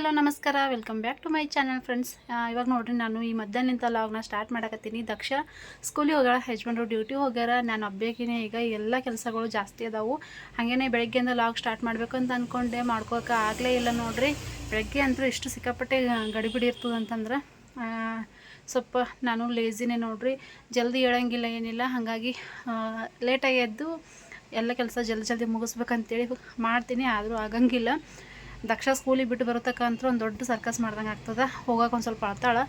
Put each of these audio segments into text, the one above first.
Hello, ನಮಸ್ಕಾರ. Welcome back to my channel friends ಇವಾಗ ನೋಡ್ರಿ, ನಾನು ಈ ಮಧ್ಯಾಹ್ನದಿಂದ ಲಾಗ್ನ ಸ್ಟಾರ್ಟ್ ಮಾಡಕತ್ತೀನಿ. ದಕ್ಷ ಸ್ಕೂಲಿಗೆ ಹೋಗ್ಯಾಳ ಯಜಮಾನ್ರು ಡ್ಯೂಟಿ ಹೋಗ್ಯಾರ. ನಾನು ಹಬ್ಬಕಿನೇ ಈಗ ಎಲ್ಲ ಕೆಲಸಗಳು ಜಾಸ್ತಿ ಅದಾವು. ಹಾಗೇನೆ ಬೆಳಗ್ಗೆಯಿಂದ ಲಾಗ್ ಸ್ಟಾರ್ಟ್ ಮಾಡಬೇಕು ಅಂತ ಅಂದ್ಕೊಂಡೆ ಮಾಡ್ಕೋಕೆ ಆಗಲೇ ಇಲ್ಲ ನೋಡ್ರಿ. ಬೆಳಗ್ಗೆ ಅಂತೂ ಇಷ್ಟು ಸಿಕ್ಕಾಪಟ್ಟೆ ಗಡಿಬಿಡಿ ಇರ್ತದೆ ಅಂತಂದ್ರೆ ಸ್ವಲ್ಪ ನಾನು ಲೇಜಿನೇ ನೋಡ್ರಿ. ಜಲ್ದಿ ಹೇಳಂಗಿಲ್ಲ, ಏನಿಲ್ಲ. ಹಾಗಾಗಿ ಲೇಟಾಗಿ ಎದ್ದು ಎಲ್ಲ ಕೆಲಸ ಜಲ್ದಿ ಜಲ್ದಿ ಮುಗಿಸ್ಬೇಕಂತೇಳಿ ಮಾಡ್ತೀನಿ. ಆದರೂ ಆಗಂಗಿಲ್ಲ. ದಕ್ಷ ಸ್ಕೂಲಿಗೆ ಬಿಟ್ಟು ಬರೋತಕ್ಕ ಅಂತೂ ಒಂದು ದೊಡ್ಡ ಸರ್ಕಸ್ ಮಾಡ್ದಂಗೆ ಆಗ್ತದೆ. ಹೋಗೋಕೆ ಒಂದು ಸ್ವಲ್ಪ ಅಳ್ತಾಳೆ.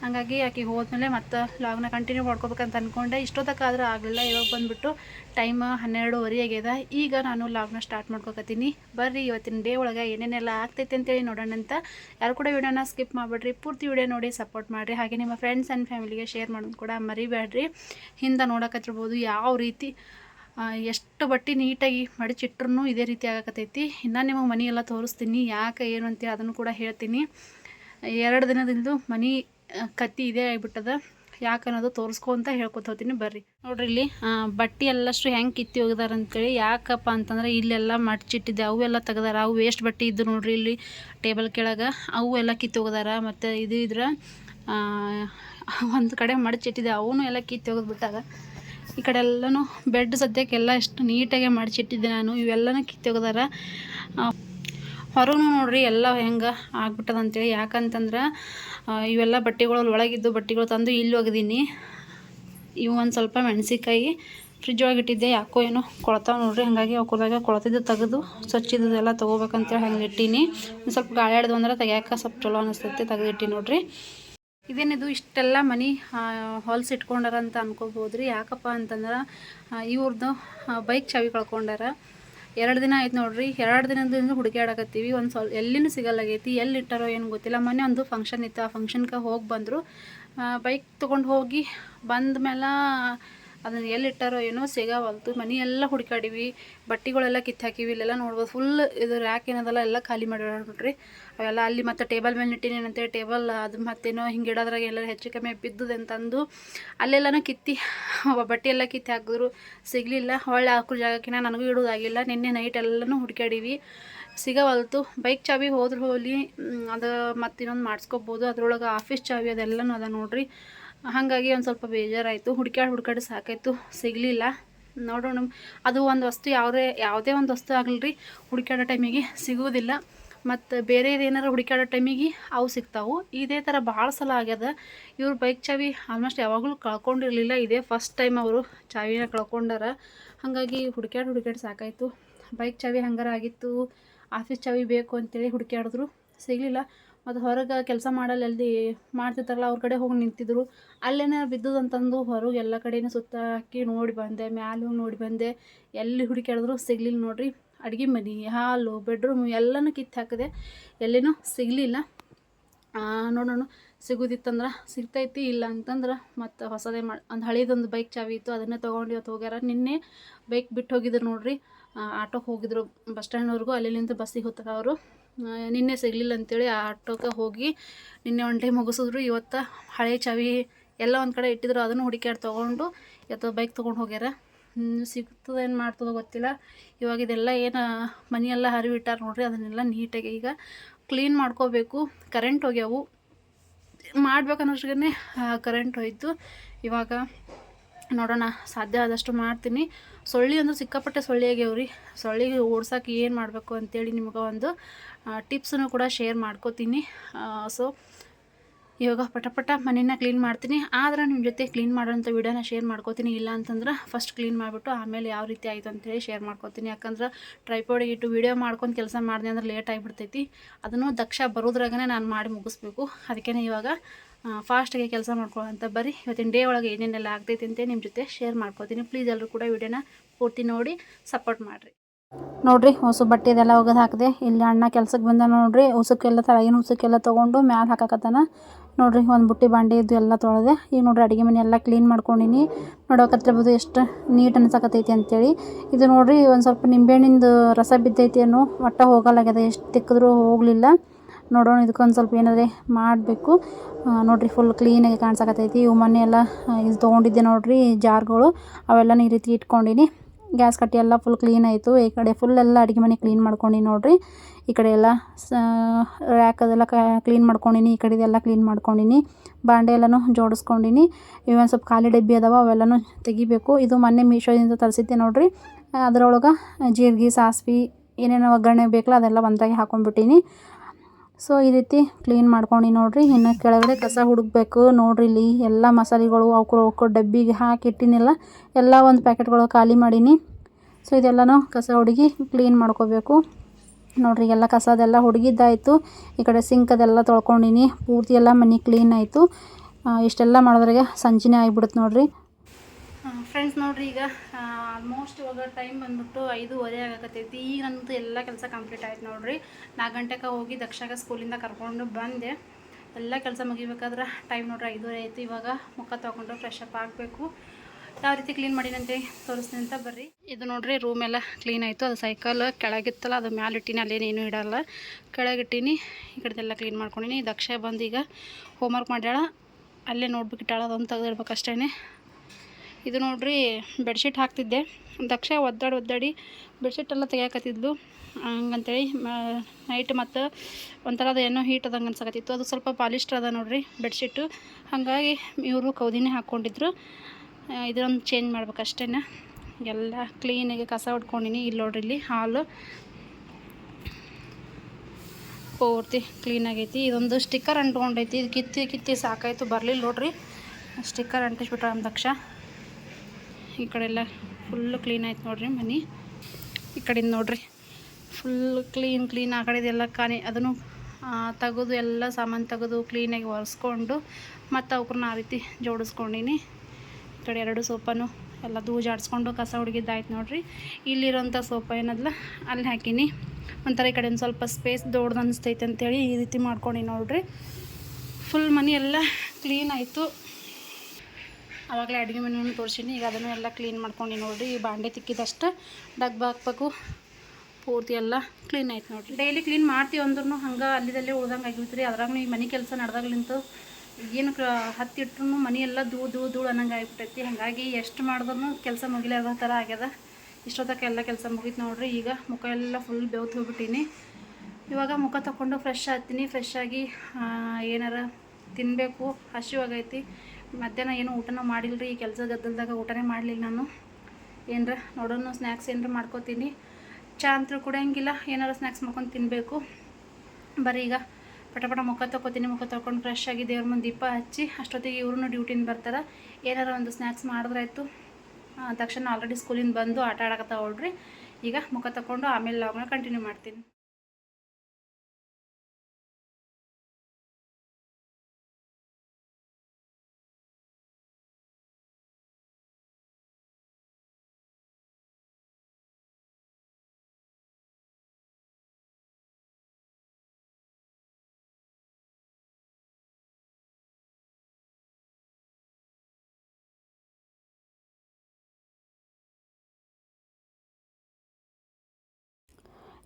ಹಾಗಾಗಿ ಆಕೆ ಹೋದ್ಮೇಲೆ ಮತ್ತೆ ಲಾಗ್ನ ಕಂಟಿನ್ಯೂ ಮಾಡ್ಕೋಬೇಕಂತ ಅಂದ್ಕೊಂಡೆ ಇಷ್ಟೊತ್ತಕ್ಕಾದ್ರೆ ಆಗಲಿಲ್ಲ. ಇವಾಗ ಬಂದುಬಿಟ್ಟು ಟೈಮ್ ಹನ್ನೆರಡುವರೆ ಆಗ್ಯದ. ಈಗ ನಾನು ಲಾಗ್ನ ಸ್ಟಾರ್ಟ್ ಮಾಡ್ಕೋಕತ್ತೀನಿ. ಬರ್ರಿ ಇವತ್ತಿನ ಡೇ ಒಳಗೆ ಏನೇನೆಲ್ಲ ಆಗ್ತೈತೆ ಅಂತೇಳಿ ನೋಡೋಣ ಅಂತ. ಯಾರು ಕೂಡ ವಿಡಿಯೋನ ಸ್ಕಿಪ್ ಮಾಡಿಬಿಡ್ರಿ. ಪೂರ್ತಿ ವಿಡಿಯೋ ನೋಡಿ ಸಪೋರ್ಟ್ ಮಾಡಿರಿ. ಹಾಗೆ ನಿಮ್ಮ ಫ್ರೆಂಡ್ಸ್ ಆ್ಯಂಡ್ ಫ್ಯಾಮಿಲಿಗೆ ಶೇರ್ ಮಾಡೋದು ಕೂಡ ಮರಿಬೇಡ್ರಿ. ಹಿಂದೆ ನೋಡೋಕತ್ತಿರ್ಬೋದು ಯಾವ ರೀತಿ ಎಷ್ಟು ಬಟ್ಟೆ ನೀಟಾಗಿ ಮಡಚಿಟ್ರೂ ಇದೇ ರೀತಿ ಆಗಕತ್ತೈತಿ. ಇನ್ನು ನಿಮಗೆ ಮನೆ ಎಲ್ಲ ತೋರಿಸ್ತೀನಿ, ಯಾಕೆ, ಏನು ಅಂತೇಳಿ ಅದನ್ನು ಕೂಡ ಹೇಳ್ತೀನಿ. ಎರಡು ದಿನದಿಂದ ಮನೆ ಕತ್ತಿ ಇದೇ ಆಗಿಬಿಟ್ಟದ. ಯಾಕೆ ಅನ್ನೋದು ತೋರಿಸ್ಕೊಂತ ಹೇಳ್ಕೊತ ಹೋತೀನಿ ಬರ್ರಿ. ನೋಡ್ರಿ ಇಲ್ಲಿ ಬಟ್ಟೆ ಎಲ್ಲಷ್ಟು ಹೆಂಗೆ ಕಿತ್ತಿ ಹೋಗಿದಾರ ಅಂತೇಳಿ. ಯಾಕಪ್ಪ ಅಂತಂದ್ರೆ ಇಲ್ಲೆಲ್ಲ ಮಡ್ಚಿಟ್ಟಿದ್ದೆ ಎಲ್ಲ ತೆಗ್ದಾರ. ಅವು ವೇಸ್ಟ್ ಬಟ್ಟೆ ಇದ್ದು ನೋಡ್ರಿ ಇಲ್ಲಿ ಟೇಬಲ್ ಕೆಳಗೆ. ಅವು ಎಲ್ಲ ಕಿತ್ತು ಹೋಗಿದಾರ. ಮತ್ತು ಇದು ಇದ್ರೆ ಒಂದು ಕಡೆ ಮಡಚಿಟ್ಟಿದ್ದೆ, ಅವನು ಎಲ್ಲ ಕಿತ್ತು ಹೋಗೋದು ಬಿಟ್ಟಾಗ ಈ ಕಡೆ ಎಲ್ಲನೂ ಬೆಡ್ ಸದ್ಯಕ್ಕೆಲ್ಲ ಎಷ್ಟು ನೀಟಾಗೆ ಮಾಡಿಸಿಟ್ಟಿದ್ದೆ ನಾನು, ಇವೆಲ್ಲನೂ ಕಿತ್ತೋಗದಾರ. ಹೊರಗೂ ನೋಡ್ರಿ ಎಲ್ಲ ಹೆಂಗೆ ಆಗ್ಬಿಟ್ಟದ ಅಂತೇಳಿ ಯಾಕಂತಂದ್ರೆ ಇವೆಲ್ಲ ಬಟ್ಟೆಗಳು ಒಳಗಿದ್ದು ಬಟ್ಟೆಗಳು ತಂದು ಇಲ್ಲಿ ಒಗ್ದೀನಿ. ಇವು ಒಂದು ಸ್ವಲ್ಪ ಮೆಣಸಿನ್ಕಾಯಿ ಫ್ರಿಜ್ ಒಳಗೆ ಇಟ್ಟಿದ್ದೆ. ಯಾಕೋ ಏನೋ ಕೊಳ್ತಾವೆ ನೋಡ್ರಿ. ಹಾಗಾಗಿ ಅವಕ್ಕೋದಾಗ ಕೊಳತಿದ್ದು ತೆಗೆದು ಸ್ವಚ್ಛಿದ್ದೆಲ್ಲ ತೊಗೋಬೇಕಂತೇಳಿ ಹಂಗೆ ಇಟ್ಟೀನಿ. ಒಂದು ಸ್ವಲ್ಪ ಗಾಳಿ ಆಡ್ದು ಅಂದ್ರೆ ತೆಗ್ಯಾಕ ಸ್ವಲ್ಪ ಚಲೋ ಅನಿಸ್ತೈತಿ ತೆಗೆದಿಟ್ಟಿ ನೋಡ್ರಿ. ಇದೇನಿದು ಇಷ್ಟೆಲ್ಲ ಮನೆ ಹೊಲ್ಸ್ ಇಟ್ಕೊಂಡಾರ ಅಂತ ಅನ್ಕೋಬೋದು ರೀ ಯಾಕಪ್ಪ ಅಂತಂದ್ರೆ ಇವ್ರದ್ದು ಬೈಕ್ ಚಾವಿ ಕಳ್ಕೊಂಡಾರ. ಎರಡು ದಿನ ಆಯ್ತು ನೋಡ್ರಿ, ಎರಡು ದಿನದಿಂದ ಹುಡುಕಾಡಕತ್ತೀವಿ ಒಂದು ಸ್ವಲ್ಪ ಎಲ್ಲಿನೂ ಸಿಗಲ್ಲಾಗೈತಿ ಎಲ್ಲಿ ಇಟ್ಟಾರೋ ಏನು ಗೊತ್ತಿಲ್ಲ. ಮೊನ್ನೆ ಒಂದು ಫಂಕ್ಷನ್ ಇತ್ತು. ಆ ಫಂಕ್ಷನ್ಗೆ ಹೋಗಿ ಬಂದರು. ಬೈಕ್ ತೊಗೊಂಡು ಹೋಗಿ ಬಂದ ಮೇಲೆ ಅದನ್ನು ಎಲ್ಲಿಟ್ಟಾರೋ ಏನೋ ಸಿಗವಲ್ತು ಎಲ್ಲ ಹುಡುಕಾಡಿವಿ, ಬಟ್ಟೆಗಳೆಲ್ಲ ಕಿತ್ತಾಕಿವಿ, ಇಲ್ಲೆಲ್ಲ ನೋಡ್ಬೋದು ಫುಲ್ ಇದು ರ್ಯಾಕ್ ಏನದಲ್ಲ ಎಲ್ಲ ಖಾಲಿ ಮಾಡಿಬಿಟ್ರಿ ಅವೆಲ್ಲ ಅಲ್ಲಿ ಮತ್ತೆ ಟೇಬಲ್ ಮೇಲೆ ಇಟ್ಟಿನಿ ಅಂತೇಳಿ ಟೇಬಲ್ ಅದು ಮತ್ತೇನೋ ಹಿಂಗೆ ಇಡೋದ್ರಾಗ ಎಲ್ಲ ಹೆಚ್ಚು ಕಮ್ಮಿ ಬಿದ್ದದೆ ಅಂತಂದು, ಅಲ್ಲೆಲ್ಲನೂ ಕಿತ್ತಿ ಬಟ್ಟೆ ಎಲ್ಲ ಕಿತ್ತಿ ಹಾಕಿದ್ರು. ಸಿಗಲಿಲ್ಲ, ಹೊಳ್ಳೆ ಹಾಕೋ ಜಾಗಕ್ಕಿನ ನನಗೂ ಇಡೋದಾಗಿಲ್ಲ ನಿನ್ನೆ ನೈಟ್ ಎಲ್ಲನೂ ಹುಡುಕಾಡೀವಿ ಸಿಗವಲ್ತು ಬೈಕ್ ಚಾವಿ ಹೋದ್ರೆ ಹೋಗಲಿ ಅದು ಮತ್ತೆ ಇನ್ನೊಂದು ಮಾಡಿಸ್ಕೋಬೋದು. ಅದರೊಳಗೆ ಆಫೀಸ್ ಚಾವಿ ಅದೆಲ್ಲನೂ ಅದ ನೋಡ್ರಿ. ಹಾಗಾಗಿ ಒಂದು ಸ್ವಲ್ಪ ಬೇಜಾರಾಯಿತು. ಹುಡುಕ್ಯಾಡಿ ಹುಡುಕಾಡಿ ಸಾಕಾಯಿತು. ಸಿಗಲಿಲ್ಲ. ನೋಡೋಣ ಅದು ಒಂದು ವಸ್ತು ಯಾವುದೇ ಯಾವುದೇ ಒಂದು ವಸ್ತು ಆಗಲಿ ರೀ ಹುಡುಕ್ಯಾಡೋ ಟೈಮಿಗೆ ಸಿಗೋದಿಲ್ಲ ಮತ್ತು ಬೇರೆ ಏನಾರು ಹುಡುಕಾಡೋ ಟೈಮಿಗೆ ಅವು ಸಿಗ್ತಾವು. ಇದೇ ಥರ ಭಾಳ ಸಲ ಆಗ್ಯದ. ಇವ್ರು ಬೈಕ್ ಚಾವಿ ಆಲ್ಮೋಸ್ಟ್ ಯಾವಾಗಲೂ ಕಳ್ಕೊಂಡಿರಲಿಲ್ಲ. ಇದೇ ಫಸ್ಟ್ ಟೈಮ್ ಅವರು ಚಾವಿನ ಕಳ್ಕೊಂಡಾರ. ಹಾಗಾಗಿ ಹುಡುಕ್ಯಾಡಿ ಹುಡುಕ್ಯಾಡಿ ಸಾಕಾಯಿತು. ಬೈಕ್ ಚಾವಿ ಹಂಗಾರ ಆಗಿತ್ತು. ಆಫೀಸ್ ಚಾವಿ ಬೇಕು ಅಂತೇಳಿ ಹುಡುಕ್ಯಾಡಿದ್ರು. ಸಿಗಲಿಲ್ಲ. ಮತ್ತು ಹೊರಗೆ ಕೆಲಸ ಮಾಡಲ್ಲ ಎಲ್ದಿ ಮಾಡ್ತಿರ್ತಾರಲ್ಲ, ಅವ್ರ ಕಡೆ ಹೋಗಿ ನಿಂತಿದ್ರು. ಅಲ್ಲೇನೇ ಬಿದ್ದದಂತಂದು ಹೊರಗೆ ಎಲ್ಲ ಕಡೆಯೂ ಸುತ್ತ ಹಾಕಿ ನೋಡಿ ಬಂದೆ, ಮ್ಯಾಲೆ ಹೋಗಿ ನೋಡಿ ಬಂದೆ. ಎಲ್ಲಿ ಹುಡುಕ್ಯಾಡಿದ್ರು ಸಿಗಲಿಲ್ಲ ನೋಡ್ರಿ, ಅಡುಗೆ ಮನೆ, ಹಾಲು, ಬೆಡ್ರೂಮ್ ಎಲ್ಲನೂ ಕಿತ್ತು ಹಾಕಿದೆ ಎಲ್ಲಿನೂ ಸಿಗಲಿಲ್ಲ. ನೋಡೋಣ ಸಿಗೋದಿತ್ತಂದ್ರೆ ಸಿಗ್ತೈತಿ, ಇಲ್ಲ ಅಂತಂದ್ರೆ ಮತ್ತು ಹೊಸದೇ ಮಾಡಿ, ಒಂದು ಹಳೇದೊಂದು ಬೈಕ್ ಚಾವಿ ಇತ್ತು, ಅದನ್ನೇ ತೊಗೊಂಡು ಇವತ್ತು ಹೋಗ್ಯಾರ. ನಿನ್ನೆ ಬೈಕ್ ಬಿಟ್ಟು ಹೋಗಿದ್ರು ನೋಡ್ರಿ ಆಟೋಗೆ ಹೋಗಿದ್ರು ಬಸ್ ಸ್ಟ್ಯಾಂಡ್ವರೆಗೂ ಅಲ್ಲಿಂದ ಬಸ್ಸಿಗೆ ಹೋಗ್ತಾರೆ ಅವರು. ನಿನ್ನೆ ಸಿಗಲಿಲ್ಲ ಅಂತೇಳಿ ಆ ಆಟೋಕ್ಕೆ ಹೋಗಿ ನಿನ್ನೆ ಒನ್ ಟೈಮ್ ಮುಗಿಸಿದ್ರು. ಇವತ್ತು ಹಳೆ ಚಾವಿ ಎಲ್ಲ ಒಂದು ಕಡೆ ಇಟ್ಟಿದ್ರು. ಅದನ್ನು ಹುಡುಕ್ಯಾಡ್ ತೊಗೊಂಡು ಇವತ್ತು ಬೈಕ್ ತೊಗೊಂಡು ಹೋಗ್ಯಾರ. ಸಿಗ್ತದೆ ಏನು ಮಾಡ್ತದೋ ಗೊತ್ತಿಲ್ಲ. ಇವಾಗ ಇದೆಲ್ಲ ಏನು ಮನೆಯೆಲ್ಲ ಹರಿವಿಟ್ಟಾರ ನೋಡ್ರಿ, ಅದನ್ನೆಲ್ಲ ನೀಟಾಗಿ ಈಗ ಕ್ಲೀನ್ ಮಾಡ್ಕೋಬೇಕು. ಕರೆಂಟ್ ಹೋಗ್ಯಾವು. ಮಾಡ್ಬೇಕನ್ನೋಷ್ಟಿಗೆ ಕರೆಂಟ್ ಹೋಯ್ತು. ಇವಾಗ ನೋಡೋಣ, ಸಾಧ್ಯ ಆದಷ್ಟು ಮಾಡ್ತೀನಿ. ಸೊಳ್ಳೆ ಅಂದ್ರೆ ಸಿಕ್ಕಾಪಟ್ಟೆ ಸೊಳ್ಳೆ ರೀ ಸೊಳ್ಳೆಗೆ ಓಡ್ಸೋಕೆ ಏನು ಮಾಡಬೇಕು ಅಂತೇಳಿ ನಿಮ್ಗೆ ಒಂದು ಟಿಪ್ಸನ್ನು ಕೂಡ ಶೇರ್ ಮಾಡ್ಕೋತೀನಿ. ಸೊ, ಇವಾಗ ಪಟ ಪಟ ಮನೆನ ಕ್ಲೀನ್ ಮಾಡ್ತೀನಿ. ಆದ್ರೆ ನಿಮ್ಮ ಜೊತೆ ಕ್ಲೀನ್ ಮಾಡೋಂಥ ವಿಡಿಯೋನ ಶೇರ್ ಮಾಡ್ಕೋತೀನಿ. ಇಲ್ಲ ಅಂತಂದ್ರೆ ಫಸ್ಟ್ ಕ್ಲೀನ್ ಮಾಡಿಬಿಟ್ಟು ಆಮೇಲೆ ಯಾವ ರೀತಿ ಆಯಿತು ಅಂತೇಳಿ ಶೇರ್ ಮಾಡ್ಕೋತೀನಿ. ಯಾಕಂದ್ರೆ ಟ್ರೈಪೋಡಿಗೆ ಇಟ್ಟು ವೀಡಿಯೋ ಮಾಡ್ಕೊಂಡು ಕೆಲಸ ಮಾಡಿದೆ ಅಂದ್ರೆ ಲೇಟ್ ಆಗಿಬಿಡ್ತೈತಿ. ಅದನ್ನು ದಕ್ಷ ಬರೋದ್ರಾಗನೇ ನಾನು ಮಾಡಿ ಮುಗಿಸ್ಬೇಕು. ಅದಕ್ಕೇ ಇವಾಗ ಫಾಸ್ಟಾಗಿ ಕೆಲಸ ಮಾಡ್ಕೊಳ್ಳೋ ಅಂತ ಬರ್ರಿ. ಇವತ್ತಿನ ಡೇ ಒಳಗೆ ಏನೇನೆಲ್ಲ ಆಗ್ತೈತೆ ಅಂತ ನಿಮ್ಮ ಜೊತೆ ಶೇರ್ ಮಾಡ್ಕೋತೀನಿ. ಪ್ಲೀಸ್ ಎಲ್ಲರೂ ಕೂಡ ವಿಡಿಯೋನ ಪೂರ್ತಿ ನೋಡಿ ಸಪೋರ್ಟ್ ಮಾಡಿರಿ. ನೋಡ್ರಿ, ಹೊಸ ಬಟ್ಟೆ ಇದೆಲ್ಲ ಒಗೆದು ಹಾಕಿದೆ. ಇಲ್ಲಿ ಅಣ್ಣ ಕೆಲ್ಸಕ್ಕೆ ಬಂದ ನೋಡ್ರಿ. ಉಸುಕೆಲ್ಲ ತಳಗಿನ ಉಸುಕೆಲ್ಲ ತೊಗೊಂಡು ಮ್ಯಾಲೆ ಹಾಕಕತ್ತಾನ. ನೋಡ್ರಿ, ಒಂದು ಬುಟ್ಟಿ ಬಾಂಡೆ ಇದು ಎಲ್ಲ ತೊಳೆದೆ. ಈಗ ನೋಡ್ರಿ, ಅಡುಗೆ ಮನೆ ಎಲ್ಲ ಕ್ಲೀನ್ ಮಾಡ್ಕೊಂಡಿನಿ. ನೋಡೋಕತ್ತಿರ್ಬೋದು ಎಷ್ಟು ನೀಟ್ ಅನ್ಸಕತ್ತೈತಿ ಅಂತೇಳಿ. ಇದು ನೋಡ್ರಿ, ಒಂದು ಸ್ವಲ್ಪ ನಿಂಬೆಹಣ್ಣಿಂದು ರಸ ಬಿದ್ದೈತಿ ಅನ್ನೋ ಒಟ್ಟ ಹೋಗಲ್ಲಾಗ್ಯದ ಎಷ್ಟು ತಿಕ್ಕಿದ್ರೂ ಹೋಗಲಿಲ್ಲ. ನೋಡೋಣ, ಇದಕ್ಕೊಂದು ಸ್ವಲ್ಪ ಏನಾದ್ರೆ ಮಾಡಬೇಕು. ನೋಡ್ರಿ ಫುಲ್ ಕ್ಲೀನಾಗಿ ಕಾಣಿಸಕತ್ತೈತಿ. ಇವು ಮೊನ್ನೆ ಎಲ್ಲ ಇದು ತೊಗೊಂಡಿದ್ದೆ ನೋಡ್ರಿ ಜಾರ್ಗಳು. ಅವೆಲ್ಲನೂ ಈ ರೀತಿ ಇಟ್ಕೊಂಡಿನಿ. ಗ್ಯಾಸ್ ಕಟ್ಟಿ ಎಲ್ಲ ಫುಲ್ ಕ್ಲೀನ್ ಆಯಿತು. ಈ ಕಡೆ ಫುಲ್ ಎಲ್ಲ ಅಡುಗೆ ಮನೆ ಕ್ಲೀನ್ ಮಾಡ್ಕೊಂಡು ನೋಡಿರಿ. ಈ ಕಡೆ ಎಲ್ಲ ರ್ಯಾಕ್ ಅದೆಲ್ಲ ಕ್ಲೀನ್ ಮಾಡ್ಕೊಂಡಿನಿ. ಈ ಕಡೆದೆಲ್ಲ ಕ್ಲೀನ್ ಮಾಡ್ಕೊಂಡಿನಿ. ಬಾಂಡೆ ಎಲ್ಲನೂ ಜೋಡಿಸ್ಕೊಂಡಿನಿ. ಇವೇನು ಸ್ವಲ್ಪ ಖಾಲಿ ಡಬ್ಬಿ ಅದಾವ, ಅವೆಲ್ಲನೂ ತೆಗಿಬೇಕು. ಇದು ಮೊನ್ನೆ ಮೀಶೋದಿಂದ ತರಿಸಿದ್ದೆ ನೋಡಿರಿ. ಅದರೊಳಗೆ ಜೀರಿಗೆ, ಸಾಸ್ವೆ ಏನೇನು ಒಗ್ಗರಣೆ ಬೇಕಲ್ಲ ಅದೆಲ್ಲ ಒಂದಾಗಿ ಹಾಕೊಂಡ್ಬಿಟ್ಟೀನಿ. ಸೊ, ಈ ರೀತಿ ಕ್ಲೀನ್ ಮಾಡ್ಕೊಂಡು ನೋಡಿರಿ. ಇನ್ನು ಕೆಳಗಡೆ ಕಸ ಹುಡುಕ್ಬೇಕು. ನೋಡ್ರಿ ಇಲ್ಲಿ ಎಲ್ಲ ಮಸಾಲೆಗಳು ಅವಕ್ಕೆ ಡಬ್ಬಿಗೆ ಹಾಕಿ ಇಟ್ಟಿನಿಲ್ಲ. ಎಲ್ಲ ಒಂದು ಪ್ಯಾಕೆಟ್ಗಳು ಖಾಲಿ ಮಾಡೀನಿ. ಸೊ, ಇದೆಲ್ಲನೂ ಕಸ ಹುಡುಗಿ ಕ್ಲೀನ್ ಮಾಡ್ಕೋಬೇಕು. ನೋಡ್ರಿ ಎಲ್ಲ ಕಸ ಅದೆಲ್ಲ ಹುಡುಗಿದ್ದಾಯಿತು. ಈ ಕಡೆ ಸಿಂಕ್ ಅದೆಲ್ಲ ತೊಳ್ಕೊಂಡಿನಿ. ಪೂರ್ತಿ ಎಲ್ಲ ಮನೆ ಕ್ಲೀನ್ ಆಯಿತು. ಇಷ್ಟೆಲ್ಲ ಮಾಡಿದ್ರೆ ಸಂಜೆನೇ ಆಗಿಬಿಡುತ್ತೆ ನೋಡಿರಿ. ಫ್ರೆಂಡ್ಸ್ ನೋಡ್ರಿ ಈಗ ಆಲ್ಮೋಸ್ಟ್ ಇವಾಗ ಟೈಮ್ ಬಂದ್ಬಿಟ್ಟು ಐದೂವರೆ ಆಗಕತ್ತೈತಿ. ಈಗ ನಂದು ಎಲ್ಲ ಕೆಲಸ ಕಂಪ್ಲೀಟ್ ಆಯ್ತು ನೋಡ್ರಿ. ನಾಲ್ಕು ಗಂಟೆಗೆ ಹೋಗಿ ದಕ್ಷಾಗ ಸ್ಕೂಲಿಂದ ಕರ್ಕೊಂಡು ಬಂದೆ. ಎಲ್ಲ ಕೆಲಸ ಮುಗಿಬೇಕಾದ್ರೆ ಟೈಮ್ ನೋಡ್ರಿ ಐದೂವರೆ ಆಯಿತು. ಇವಾಗ ಮುಖ ತೊಗೊಂಡು ಫ್ರೆಶ್ ಅಪ್ ಆಗಬೇಕು. ಯಾವ ರೀತಿ ಕ್ಲೀನ್ ಮಾಡಿನಂತೆ ತೋರಿಸ್ತೀನಿ ಅಂತ ಬರ್ರಿ. ಇದು ನೋಡ್ರಿ ರೂಮ್ ಎಲ್ಲ ಕ್ಲೀನ್ ಆಯಿತು. ಅದು ಸೈಕಲ್ ಕೆಳಗಿತ್ತಲ್ಲ, ಅದು ಮ್ಯಾಲೆ ಇಟ್ಟಿನಿ ಅಲ್ಲೇನೇನು ಇಡಲ್ಲ. ಕೆಳಗಿಟ್ಟಿನಿ ಈ ಕಡೆದೆಲ್ಲ ಕ್ಲೀನ್ ಮಾಡ್ಕೊಂಡಿನಿ. ದಕ್ಷ ಬಂದು ಈಗ ಹೋಮ್ವರ್ಕ್ ಮಾಡ್ಯಾಳ. ಅಲ್ಲೇ ನೋಡ್ಬಿಟ್ಟು ಇಟ್ಟಾಳ, ಅದೊಂದು ತೆಗೆದಿಡ್ಬೇಕು ಅಷ್ಟೇ ಇದು ನೋಡ್ರಿ ಬೆಡ್ಶೀಟ್ ಹಾಕ್ತಿದ್ದೆ. ದಕ್ಷ ಒದ್ದಾಡಿ ಒದ್ದಾಡಿ ಬೆಡ್ಶೀಟ್ ಎಲ್ಲ ತೆಗಿಯಾಕತ್ತಿದ್ಲು. ಹಂಗಂತೇಳಿ ನೈಟ್ ಮತ್ತು ಒಂಥರ ಅದು ಏನೋ ಹೀಟ್ ಅದಂಗೆ ಅನ್ಸಕತ್ತಿತ್ತು. ಅದು ಸ್ವಲ್ಪ ಪಾಲಿಸ್ಟರ್ ಅದ ನೋಡ್ರಿ ಬೆಡ್ಶೀಟು. ಹಾಗಾಗಿ ಇವರು ಕೌದಿನೇ ಹಾಕ್ಕೊಂಡಿದ್ರು ಇದನ್ನು ಚೇಂಜ್ ಮಾಡ್ಬೇಕು ಅಷ್ಟೇನಾ. ಎಲ್ಲ ಕ್ಲೀನಾಗಿ ಕಸ ಹೊಡ್ಕೊಂಡಿನಿ ಇಲ್ಲಿ ನೋಡ್ರಿ ಇಲ್ಲಿ ಹಾಲು. ಪೂರ್ತಿ ಕ್ಲೀನ್ ಆಗೈತಿ. ಇದೊಂದು ಸ್ಟಿಕ್ಕರ್ ಅಂಟ್ಕೊಂಡೈತಿ. ಇದು ಕಿತ್ತಿ ಕಿತ್ತಿ ಸಾಕಾಯಿತು ಬರಲಿಲ್ಲ ನೋಡ್ರಿ. ಸ್ಟಿಕ್ಕರ್ ಅಂಟಿಸ್ಬಿಟ್ರೆ ನಮ್ಮ ದಕ್ಷ. ಈ ಕಡೆ ಎಲ್ಲ ಫುಲ್ಲು ಕ್ಲೀನ್ ಆಯ್ತು ನೋಡ್ರಿ ಮನೆ. ಈ ಕಡೆಯಿಂದ ನೋಡ್ರಿ ಫುಲ್ ಕ್ಲೀನ್ ಕ್ಲೀನ್. ಆ ಕಡೆದೆಲ್ಲ ಕಾನಿ ಅದನ್ನು ತೆಗೆದು ಎಲ್ಲ ಸಾಮಾನು ತೆಗೆದು ಕ್ಲೀನಾಗಿ ಒರೆಸ್ಕೊಂಡು ಮತ್ತು ಅವ್ರನ್ನ ಆ ರೀತಿ ಜೋಡಿಸ್ಕೊಂಡಿನಿ. ಈ ಕಡೆ ಎರಡು ಸೋಪನು ಎಲ್ಲ ದೂಜಾಡಿಸ್ಕೊಂಡು ಕಸ ಹುಡುಗಿದ್ದಾಯ್ತು ನೋಡ್ರಿ. ಇಲ್ಲಿರೋಂಥ ಸೋಪ ಏನದಲ್ಲ ಅಲ್ಲಿ ಹಾಕೀನಿ. ಒಂಥರ ಈ ಕಡೆ ಒಂದು ಸ್ವಲ್ಪ ಸ್ಪೇಸ್ ದೊಡ್ದು ಅನಿಸ್ತೈತೆ ಅಂತೇಳಿ ಈ ರೀತಿ ಮಾಡ್ಕೊಂಡು ನೋಡ್ರಿ. ಫುಲ್ ಮನೆ ಎಲ್ಲ ಕ್ಲೀನ್ ಆಯಿತು. ಆವಾಗಲೇ ಅಡುಗೆ ಮನೆಯನ್ನು ತೋರಿಸೀನಿ. ಈಗ ಅದನ್ನು ಎಲ್ಲ ಕ್ಲೀನ್ ಮಾಡ್ಕೊಂಡು ನೋಡಿರಿ. ಈ ಬಾಂಡೆ ತಿಕ್ಕಿದಷ್ಟು ಡಬ್ಬ ಹಾಕ್ಬೇಕು. ಪೂರ್ತಿ ಎಲ್ಲ ಕ್ಲೀನ್ ಆಯ್ತು ನೋಡಿರಿ. ಡೈಲಿ ಕ್ಲೀನ್ ಮಾಡ್ತೀವಿ ಅಂದ್ರೂ ಹಂಗೆ ಅಲ್ಲಿದಲ್ಲೇ ಉಳ್ದಂಗೆ ಆಗಿಬಿಡ್ತೀರಿ ಅದ್ರಾಗ ಈ ಮನೆ ಕೆಲಸ ನಡೆದಾಗ್ಲಿಂತು ಏನು ಕ ಹತ್ತಿಟ್ರು ಮನೆ ಎಲ್ಲ ಧೂಳು ಧೂಳು ಧೂಳು ಅನ್ನಂಗೆ ಆಗಿಬಿಟ್ಟೈತಿ. ಹಾಗಾಗಿ ಎಷ್ಟು ಮಾಡಿದ್ರೂ ಕೆಲಸ ಮುಗಿಲಾರ್ದ ಥರ ಆಗ್ಯದ. ಇಷ್ಟೊತ್ತಕ್ಕೆ ಎಲ್ಲ ಕೆಲಸ ಮುಗೀತು ನೋಡ್ರಿ. ಈಗ ಮುಖ ಎಲ್ಲ ಫುಲ್ ಬೆವ್ತು ಹೋಗ್ಬಿಟ್ಟೀನಿ. ಇವಾಗ ಮುಖ ತಗೊಂಡು ಫ್ರೆಶ್ ಆಗ್ತೀನಿ. ಫ್ರೆಶ್ ಆಗಿ ಏನಾರ ತಿನ್ನಬೇಕು ಹಸಿವಾಗೈತಿ ಮಧ್ಯಾಹ್ನ ಏನು ಊಟನೂ ಮಾಡಿಲ್ಲರಿ ಈ ಕೆಲಸ ಗದ್ದಲ್ದಾಗ ಊಟನೇ ಮಾಡಲಿಲ್ಲ ನಾನು. ಏನರ ನೋಡೋಣ ಸ್ನ್ಯಾಕ್ಸ್ ಏನರ ಮಾಡ್ಕೋತೀನಿ. ಚಾ ಅಂತೂ ಕುಡಿಯೋಂಗಿಲ್ಲ, ಏನಾರು ಸ್ನ್ಯಾಕ್ಸ್ ಮಾಡ್ಕೊಂಡು ತಿನ್ನಬೇಕು ಬರೀ ಈಗ ಪಟ ಪಟ ಮುಖ ತೊಗೋತೀನಿ ಮುಖ ತೊಗೊಂಡು ಫ್ರೆಶ್ ಆಗಿ ದೇವ್ರ ಮುಂದೆ ದೀಪ ಹಚ್ಚಿ, ಅಷ್ಟೊತ್ತಿಗೆ ಇವ್ರೂ ಡ್ಯೂಟಿನ ಬರ್ತಾರೆ. ಏನಾರು ಒಂದು ಸ್ನ್ಯಾಕ್ಸ್ ಮಾಡಿದ್ರಾಯ್ತು. ತಕ್ಷಣ ಆಲ್ರೆಡಿ ಸ್ಕೂಲಿಂದ ಬಂದು ಆಟ ಆಡಕತ್ತ ಹೊಡ್ರಿ ಈಗ ಮುಖ ತಗೊಂಡು ಆಮೇಲೆ ಲಾಗ್ನ ಕಂಟಿನ್ಯೂ ಮಾಡ್ತೀನಿ.